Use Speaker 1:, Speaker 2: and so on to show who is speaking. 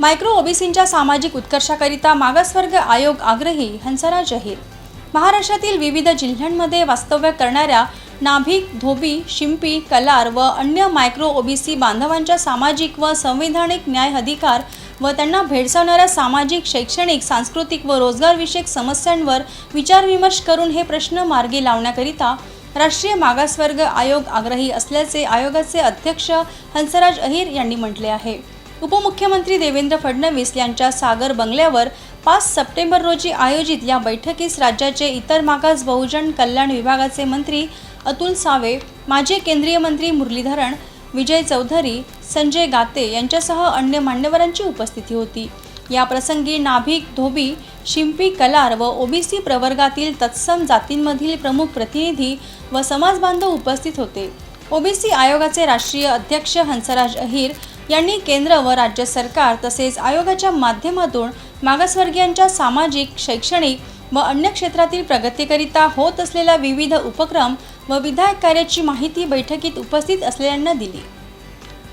Speaker 1: Micro ओबीसींच्या सामाजिक उत्कर्षाकरिता मागासवर्ग आयोग आग्रही हंसराज अहिर महाराष्ट्रातील विविध जिल्ह्यांमध्ये वास्तव्य करणाऱ्या नाभिक धोबी शिंपी कलार व अन्य मायक्रो ओबीसी बांधवांच्या सामाजिक व संविधानिक न्याय अधिकार व त्यांना भेडसावणाऱ्या सामाजिक शैक्षणिक सांस्कृतिक व रोजगारविषयक समस्यांवर विचारविमर्श करून हे प्रश्न मार्गी लावण्याकरिता राष्ट्रीय मागासवर्ग आयोग आग्रही असल्याचे आयोगाचे अध्यक्ष हंसराज अहिर यांनी म्हटले आहे. उपमुख्यमंत्री देवेंद्र फडणवीस यांच्या सागर बंगल्यावर पाच सप्टेंबर रोजी आयोजित या बैठकीस राज्याचे इतर मागास बहुजन कल्याण विभागाचे मंत्री अतुल सावे माजी केंद्रीय मंत्री मुरलीधरण विजय चौधरी संजय गाते यांच्यासह अन्य मान्यवरांची उपस्थिती होती. या प्रसंगी नाभिक धोबी शिंपी कलार व ओबीसी प्रवर्गातील तत्सम जातींमधील प्रमुख प्रतिनिधी व समाजबांधव उपस्थित होते. ओबीसी आयोगाचे राष्ट्रीय अध्यक्ष हंसराज अहिर यांनी केंद्र व राज्य सरकार तसेच आयोगाच्या माध्यमातून मागासवर्गीयांच्या सामाजिक शैक्षणिक व अन्य क्षेत्रातील प्रगतीकरिता होत असलेल्या विविध उपक्रम व विधायक कार्याची माहिती बैठकीत उपस्थित असलेल्यांना दिली.